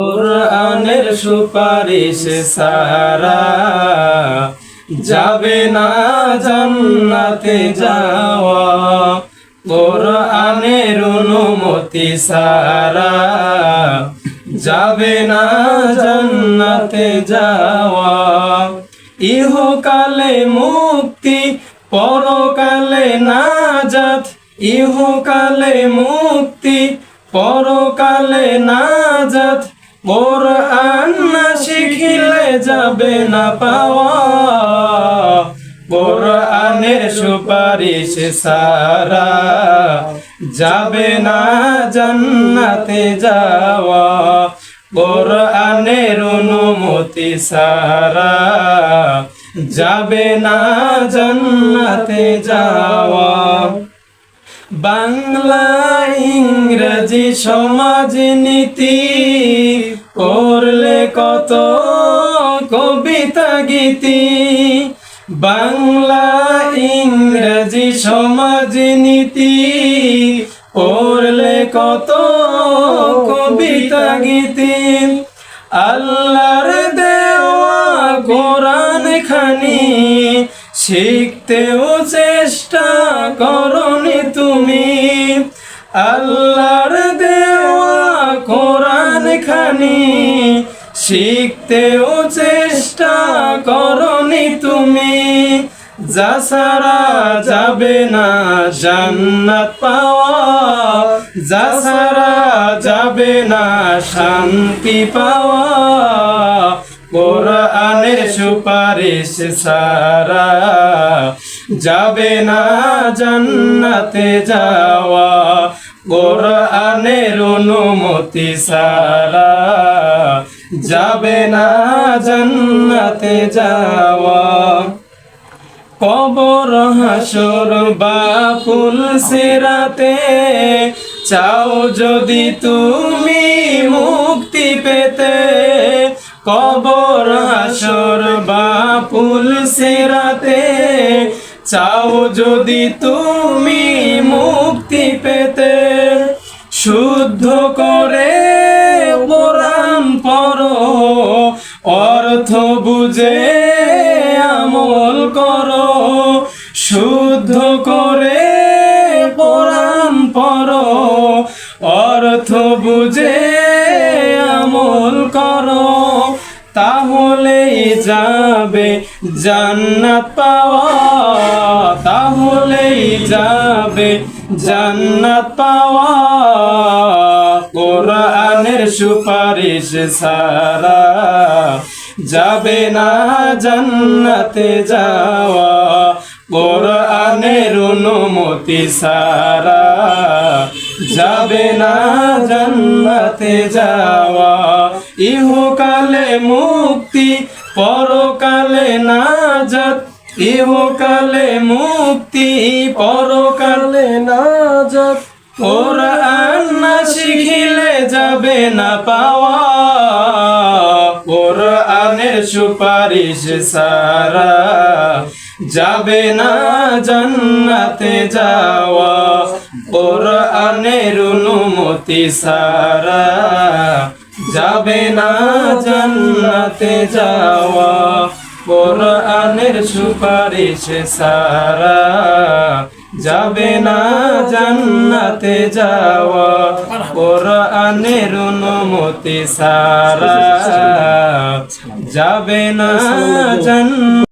কোরআনের সুপারিশ সারা যাবে না জান্নাতে যাওয়া। কোরআনের অনুমতি সারা যাবে না জান্নাতে যাওয়া। ইহকালে মুক্তি, পরকালে নাজাত। ইহকালে মুক্তি, পরকালে নাজাত। কোরআন না শিখিলে যাবে না পাওয়া। কোরআনের সুপারিশ সারা যাবে না জান্নাতে যাওয়া। কোরআনের অনুমতি সারা যাবে না জান্নাতে যাওয়া। বাংলা, ইংরেজি সমাজ নীতি পড়লে কত কবিতা গীতি? বাংলা, ইংরেজি সমাজ নীতি পড়লে কত কবিতা গীতি? আল্লাহর দেওয়া কোরআন খানি শিখতেও চেষ্টা তুমি আল্লাহর দেওয়া কোরআন খানি শিখতেও চেষ্টা করনি তুমি। যা সারা যাবে না জান্নাত পাওয়া। যা সারা যাবে না শান্তি পাওয়া। কোরআনের সুপারিশ সারা যাবে না জান্নাতে যাওয়া। কোরআনের অনুমতি সারা যাবে না জান্নাতে যাওয়া। কবর, হাসর বা ফুল সেরাতে চাও যদি তুমি মুক্তি পেতে। কবর, হাসর বা ফুল সেরাতে চাও যদি তুমি মুক্তি পেতে শুদ্ধ করে কোরআন পড়ো অর্থ বুঝে আমল করো। শুদ্ধ করে কোরআন পড়ো অর্থ বুঝে আমল করো। তাহলেই যাবে জান্নাত পাওয়া। তাহলেই যাবে জান্নাত পাওয়া কোরআনের সুপারিশ সারা যাবে না জান্নাতে যাওয়া। কোরআনের অনুমতি সারা যাবে না জান্নাতে যাওয়া। ইহকালে মুক্তি, পরকালে নাজাত ইহকালে মুক্তি, পরকালে নাজাত। কোরআন না শিখিলে যাবে না পাওয়া। কোরআনের সুপারিশ সারা যাবে না জান্নাতে যাওয়া। কোরআনের অনুমতি সারা যাবে না জান্নাতে যাওয়া। কোরআনের সুপারিশ সারা যাবে না জান্নাতে যাওয়া। কোরআনের অনুমতি সারা যাবে না জান্ন